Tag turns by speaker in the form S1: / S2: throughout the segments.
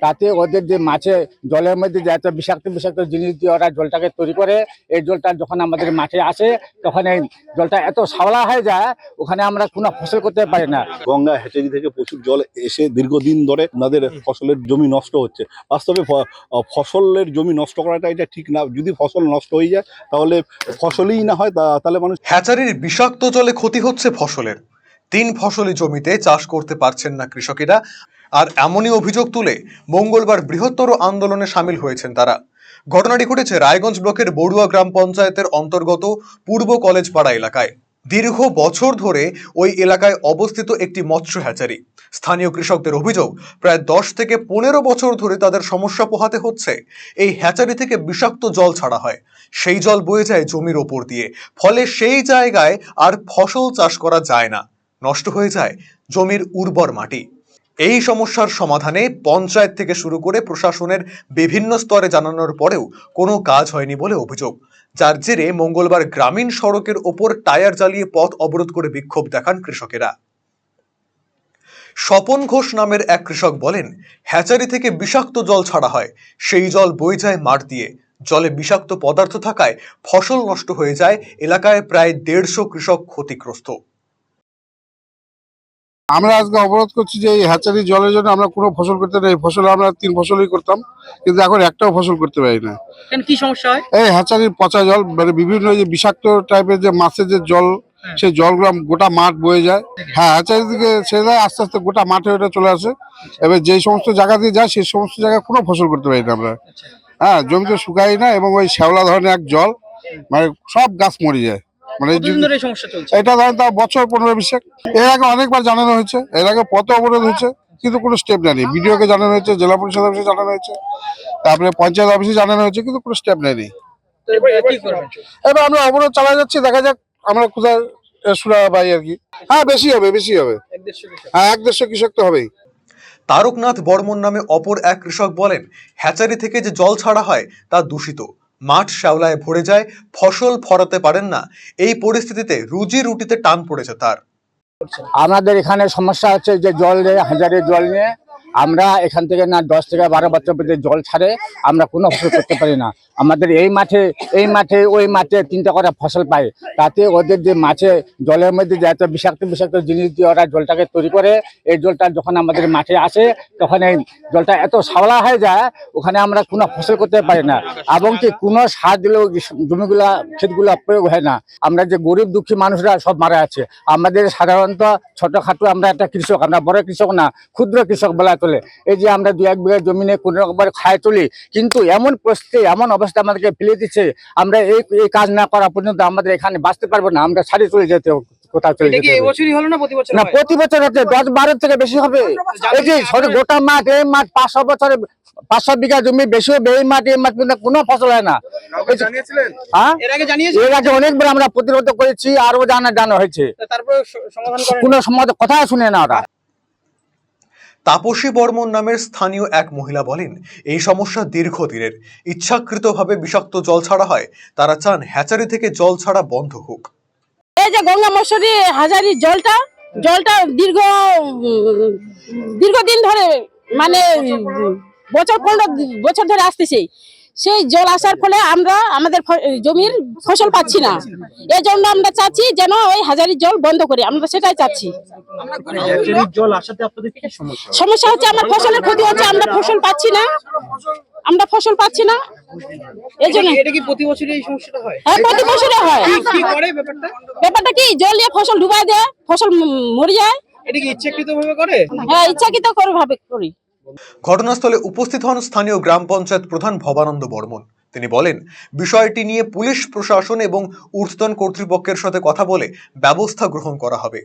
S1: তাতে ওদের যে মাছে জলের মধ্যে যে এত বিষাক্ত বিষাক্ত জিনিস দিয়ে ওরা জলটাকে তৈরি করে এই জলটা যখন আমাদের মাঠে আসে তখন এই জলটা এত সাওলা হয়ে যায় ওখানে আমরা কোনো ফসল করতে পারি না।
S2: গঙ্গা হ্যাচারি থেকে প্রচুর জল এসে দীর্ঘদিন ধরে ওনাদের ফসলের জমি নষ্ট হচ্ছে। বাস্তবে ফসলের জমি নষ্ট করাটা এটা ঠিক না। যদি ফসল নষ্ট হয়ে যায় তাহলে ফসলই না হয় তা- তাহলে মানুষ
S3: হ্যাচারির বিষাক্ত জলে ক্ষতি হচ্ছে ফসলের। তিন ফসলি জমিতে চাষ করতে পারছেন না কৃষকেরা। আর এমনই অভিযোগ তুলে মঙ্গলবার বৃহত্তর আন্দোলনে সামিল হয়েছেন তারা। ঘটনাটি ঘটেছে রায়গঞ্জ ব্লকের বড়ুয়া গ্রাম পঞ্চায়েতের অন্তর্গত পূর্ব কলেজ পাড়া এলাকায়। দীর্ঘ বছর ধরে ওই এলাকায় অবস্থিত একটি মৎস্য হ্যাচারি। স্থানীয় কৃষকদের অভিযোগ, প্রায় দশ থেকে পনেরো বছর ধরে তাদের সমস্যা পোহাতে হচ্ছে। এই হ্যাচারি থেকে বিষাক্ত জল ছাড়া হয়। সেই জল বয়ে যায় জমির ওপর দিয়ে। ফলে সেই জায়গায় আর ফসল চাষ করা যায় না। নষ্ট হয়ে যায় জমির উর্বর মাটি। এই সমস্যার সমাধানে পঞ্চায়েত থেকে শুরু করে প্রশাসনের বিভিন্ন স্তরে জানানোর পরেও কোনো কাজ হয়নি বলে অভিযোগ। যার জেরে মঙ্গলবার গ্রামীণ সড়কের ওপর টায়ার জ্বালিয়ে পথ অবরোধ করে বিক্ষোভ দেখান কৃষকেরা। স্বপন ঘোষ নামের এক কৃষক বলেন, হ্যাচারি থেকে বিষাক্ত জল ছাড়া হয়। সেই জল বয়ে যায় মাঠ দিয়ে। জলে বিষাক্ত পদার্থ থাকায় ফসল নষ্ট হয়ে যায়। এলাকায় প্রায় দেড়শো কৃষক ক্ষতিগ্রস্ত।
S4: আমরা আজকে অবরোধ করছি যে এই হ্যাচারি জলের জন্য আমরা কোনো ফসল করতে নেই। ফসল আমরা তিন ফসলই করতাম কিন্তু এখন একটাও ফসল করতে পারি না।
S5: কি সমস্যা হয়?
S4: এই হ্যাচারির পচা জল মানে বিভিন্ন যে বিষাক্ত টাইপের যে মাছের যে জল
S5: হ্যাঁ।
S4: সেই জলগুলো গোটা মাঠ বয়ে যায়। হ্যাঁ হ্যাচারি থেকে সে যায় আস্তে আস্তে গোটা মাঠে ওটা চলে আসে। এবার যেই সমস্ত জায়গা দিয়ে যায় সেই সমস্ত জায়গায় কোনো ফসল করতে পারি না আমরা।
S5: আচ্ছা।
S4: হ্যাঁ জমিতে শুকাই না এবং ওই শ্যাওলা ধরনের এক জল মানে সব গাছ মরে যায়। মানে এটা ধরেন তার বছর পনেরো বিশেক। এর আগে অনেকবার জানানো হয়েছে এর আগে পথ অবরোধ হয়েছে কিন্তু কোনো স্টেপ নেয়নি। বিডিওকে জানানো হয়েছে জেলা পরিষদ অফিসে জানানো হয়েছে তারপরে পঞ্চায়েত অফিসে জানানো হয়েছে কিন্তু কোনো স্টেপ নেয়নি।
S5: এবার
S4: আমরা অবরোধ চালা যাচ্ছি দেখা যাক আমরা কোথায় সুরা পাই আর কি। হ্যাঁ বেশি হবে বেশি হবে। হ্যাঁ এক দেড়শো কৃষক তো হবেই।
S3: তারকনাথ বর্মন নামে অপর এক কৃষক বলেন হ্যাচারি থেকে যে জল ছাড়া হয় তা দূষিত। মাঠ শ্যাওলায় ভরে যায়, ফসল ফরাতে পারেন না। এই পরিস্থিতিতে রুজি রুটিতে টান পড়েছে তার।
S1: আমাদের এখানে সমস্যা হচ্ছে যে জল নিয়ে হাজারের জল নিয়ে আমরা এখান থেকে না দশ থেকে বারো বছর পর্যন্ত জল ছাড়ে, আমরা কোনো ফসল করতে পারি না। আমাদের এই মাঠে এই মাঠে, ওই মাঠে তিনটা করে ফসল পাই তাতে ওদের যে মাছে জলের মধ্যে যে এত বিষাক্ত বিষাক্ত জিনিস দিয়ে ওরা জলটাকে তৈরি করে, এই জলটা যখন আমাদের মাঠে আসে, তখন এই জলটা এত সাওলা হয়ে যায়, ওখানে আমরা কোনো ফসল করতে পারি না। এবং কি কোনো সার দিলেও জমিগুলা, ক্ষেতগুলো প্রয়োগ হয় না। আমরা যে গরিব, দুঃখী মানুষরা সব মারা আছে আমাদের সাধারণত ছোটখাটো আমরা একটা কৃষক, আমরা বড় কৃষক না, ক্ষুদ্র কৃষক বলা চলে এই যে আমরা দু এক বিঘা জমিনে কোনো রকমের খায় চলি কিন্তু এমন পরিস্থিতি এমন অবস্থা আমাদেরকে ফেলে দিচ্ছে আমরা এই এই কাজ না করা পর্যন্ত আমাদের এখানে বাঁচতে পারব না আমরা ছাড়িয়ে চলে যেতে হবে, কোথাও চলে যেতে হবে।
S5: এবছরই হলো না প্রতি বছর
S1: না
S5: হয়?
S1: প্রতি বছর হচ্ছে দশ বারো থেকে বেশি হবে। এই যে গোটা মাঠ এই মাঠ পাঁচশো বছরে পাঁচশো বিঘা জমি বেশি হবে এই মাঠ এই মাঠ কিন্তু কোনো ফসল হয় না। হ্যাঁ?
S5: এর আগে জানিয়েছে
S1: এর আগে অনেকবার আমরা প্রতিরোধ করেছি আরও জানা জানা হয়েছে। কোনো সমাজ কথা শুনে না ওরা।
S3: তাপসী বর্মন নামের স্থানীয় এক মহিলা বলেন, এই সমস্যা দীর্ঘদিনের। ইচ্ছাকৃতভাবে বিষাক্ত জল ছাড়া হয়। তারা চান হ্যাচারি থেকে জল ছাড়া বন্ধ হোক।
S6: এই যে গঙ্গা মশারি হাজারি জলটা জলটা দীর্ঘ, দীর্ঘদিন ধরে মানে বছর পনেরো, বছর ধরে আসতেছে সেই জল আসার ফলে আমরা আমাদের জমির ফসল পাচ্ছি না। এই জন্য আমরা চাচ্ছি যেন ওই হাজারি জল বন্ধ করি। আমরা সেটাই চাচ্ছি।
S5: জল আসাতে আপনাদের কি সমস্যা
S6: সমস্যা হচ্ছে আমার ফসলের ক্ষতি হচ্ছে আমরা ফসল পাচ্ছি না। আমরা ফসল পাচ্ছি না। এই জন্য
S5: প্রতি বছরই এই সমস্যাটা হয়?
S6: হ্যাঁ প্রতি বছরে হয়।
S5: কি- কি করে ব্যাপারটা?
S6: ব্যাপারটা কি জল দিয়ে ফসল ডুবাই দেয় ফসল মরে যায়।
S5: এটা কি ইচ্ছাকৃত ভাবে করে?
S6: হ্যাঁ ইচ্ছাকৃত করে ভাবে করি।
S3: ঘটনাস্থলে উপস্থিত হন স্থানীয় গ্রাম পঞ্চায়েত প্রধান ভবানন্দ বর্মন। তিনি বলেন, বিষয়টি নিয়ে পুলিশ, প্রশাসন এবং ঊর্ধ্বতন কর্তৃপক্ষের সাথে কথা বলে ব্যবস্থা গ্রহণ করা হবে।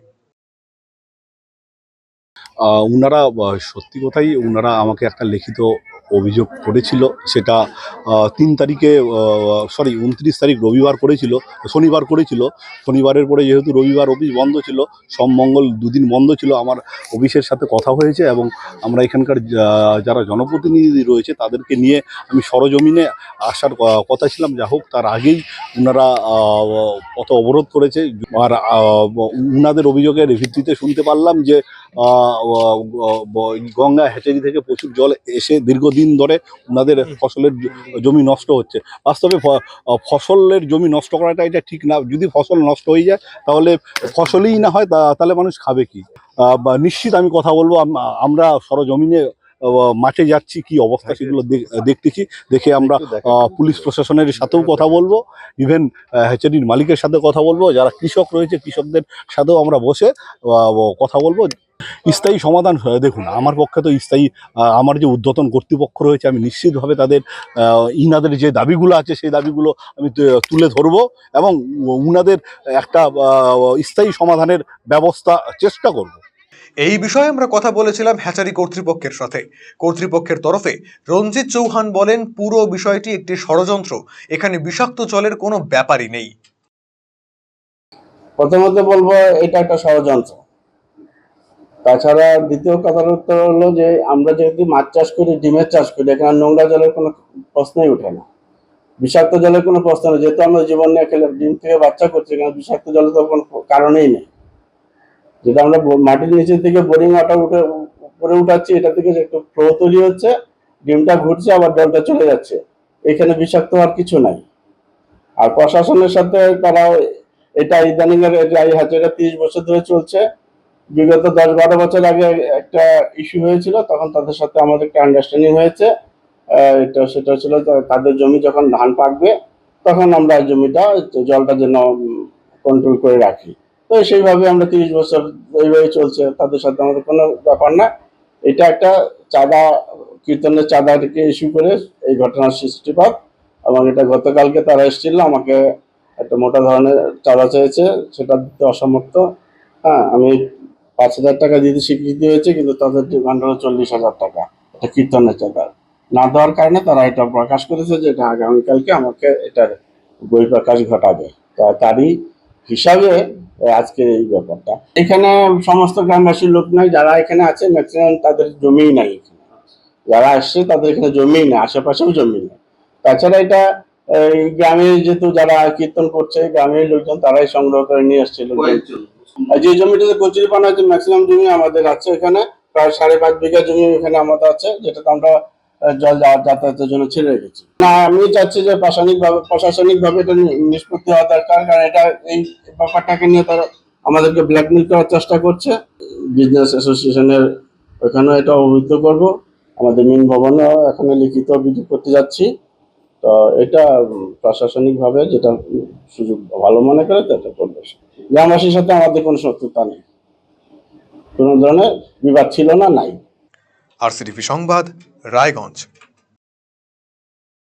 S2: ওনারা সত্যি কথাই ওনারা আমাকে একটা লিখিত অভিযোগ করেছিল সেটা তিন তারিখে সরি উনত্রিশ তারিখ রবিবার করেছিল শনিবার করেছিল। শনিবারের পরে যেহেতু রবিবার অফিস বন্ধ ছিল সোম মঙ্গল দুদিন বন্ধ ছিল আমার অফিসের সাথে কথা হয়েছে এবং আমরা এখানকার যারা জনপ্রতিনিধি রয়েছে তাদেরকে নিয়ে আমি সরজমিনে আসার কথা ছিলাম। যা হোক তার আগেই ওনারা পথ অবরোধ করেছে। আর আহ, উনাদের অভিযোগের ভিত্তিতে শুনতে পারলাম যে গঙ্গা হ্যাচারি থেকে প্রচুর জল এসে দীর্ঘদিন ধরে ওনাদের ফসলের জমি নষ্ট হচ্ছে। বাস্তবে ফসলের জমি নষ্ট করাটা এটা ঠিক না। যদি ফসল নষ্ট হয়ে যায় তাহলে ফসলই না হয় তা- তাহলে মানুষ খাবে কি? নিশ্চিত আমি কথা বলব আম- আমরা সরজমিনে মাঠে যাচ্ছি কি অবস্থা সেগুলো দেখ- দেখতেছি। দেখে আমরা পুলিশ প্রশাসনের সাথেও কথা বলব। ইভেন হ্যাচারির মালিকের সাথে কথা বলব। যারা কৃষক রয়েছে কৃষকদের সাথেও আমরা বসে কথা বলব। স্থায়ী সমাধান দেখুন আমার পক্ষে তো স্থায়ী আহ, আমার যে উদ্যতন কর্তৃপক্ষ রয়েছে আমি নিশ্চিতভাবে তাদের আহ, ইনাদের যে দাবিগুলো আছে সেই দাবিগুলো আমি তুলে ধরবো এবং উনাদের একটা স্থায়ী সমাধানের ব্যবস্থা চেষ্টা করব।
S3: এই বিষয়ে আমরা কথা বলেছিলাম হ্যাচারি কর্তৃপক্ষের সাথে। কর্তৃপক্ষের তরফে রঞ্জিত চৌহান বলেন পুরো বিষয়টি একটি ষড়যন্ত্র এখানে বিষাক্ত জলের কোনো ব্যাপারই নেই।
S7: প্রথমত বলব এটা একটা ষড়যন্ত্র। তাছাড়া দ্বিতীয় কথার উত্তর হলো যে, আমরা যেহেতু মাছ চাষ করি, ডিমের চাষ করি, এখানে নোংরা জলের কোনো প্রশ্নই ওঠে না। বিষাক্ত জলের কোনো প্রশ্ন নেই। যেহেতু আমরা জীবন নিয়ে খেলে, ডিম থেকে বাচ্চা করছি, এখানে বিষাক্ত জলের তো কোনো কারণেই নেই। যেটা আমরা মাটির নিচে থেকে বোরিং ওয়াটার উঠে, উপরে উঠাচ্ছি, এটা থেকে একটু ফ্লো তৈরি হচ্ছে, ডিমটা ঘুরছে, আবার জলটা চলে যাচ্ছে। এখানে বিষাক্ত হওয়ার কিছু নাই। আর প্রশাসনের সাথে তারা এটা ইদানিং এই হাজারে তিরিশ বছর ধরে চলছে। বিগত দশ বারো বছর আগে একটা ইস্যু হয়েছিল, তখন তাদের সাথে আমাদের একটা আন্ডারস্ট্যান্ডিং হয়েছে এটা সেটা ছিল তাদের জমি যখন ধান পাকবে, তখন আমরা জমিটা জলটা যেন কন্ট্রোল করে রাখি। তো সেইভাবে আমরা তিরিশ বছর এইভাবে চলছে, তাদের সাথে আমাদের কোনো ব্যাপার না। এটা একটা চাঁদা, কীর্তনের চাঁদাকে ইস্যু করে এই ঘটনার সৃষ্টিপাত। এবং এটা গতকালকে তারা এসেছিল, আমাকে একটা মোটা ধরনের চাঁদা চেয়েছে, সেটা দিতে অসমর্থ হ্যাঁ আমি পাঁচ হাজার টাকা দিতে স্বীকৃতি হয়েছে, কিন্তু তাদের ডিমান্ড হলো চল্লিশ হাজার টাকা। এটা কীর্তনের চাঁদা না দেওয়ার কারণে তারা এটা প্রকাশ করেছে যে এটা আগামীকালকে আমাকে এটার বই প্রকাশ ঘটাবে। তা, তারই হিসাবে আজকে এই ব্যাপারটা। এখানে সমস্ত গ্রামবাসীর লোক নাই, যারা এখানে আছে ম্যাক্সিমাম তাদের জমিই নাই এখানে। যারা আসছে, তাদের এখানে জমি নেই, আশেপাশেও জমি নেই। তাছাড়া এটা এই গ্রামে যেহেতু যারা কীর্তন করছে, গ্রামের লোকজন তারাই সংগ্রহ করে নিয়ে আসছিল আর যে জমিটাতে কচুরি পানা আছে ম্যাক্সিমাম জমি আমাদের আছে এখানে। প্রায় সাড়ে পাঁচ বিঘা জমি এখানে আমাদের আছে যেটাতে আমরা জল যাতায়াতের জন্য ছেড়ে রেখেছি। না, আমি চাচ্ছি যে প্রশাসনিক ভাবে এটা নিষ্পত্তি হওয়া দরকার, কারণ এটা এই ব্যাপারটাকে নিয়ে তারা আমাদেরকে ব্ল্যাকমেল করার চেষ্টা করছে। বিজনেস অ্যাসোসিয়েশনের ওখানেও এটা অবহিত করব। আমাদের মিন ভবনেও এখানে লিখিত অভিযোগ করতে যাচ্ছি। তো এটা প্রশাসনিকভাবে যেটা সুযোগ ভালো মনে করে তো এটা করবে। গ্রামবাসীর সাথে আমাদের কোনো শত্রুতা নেই। কোনো ধরনের বিবাদ ছিল না, নাই।
S3: আর সংবাদ, রায়গঞ্জ।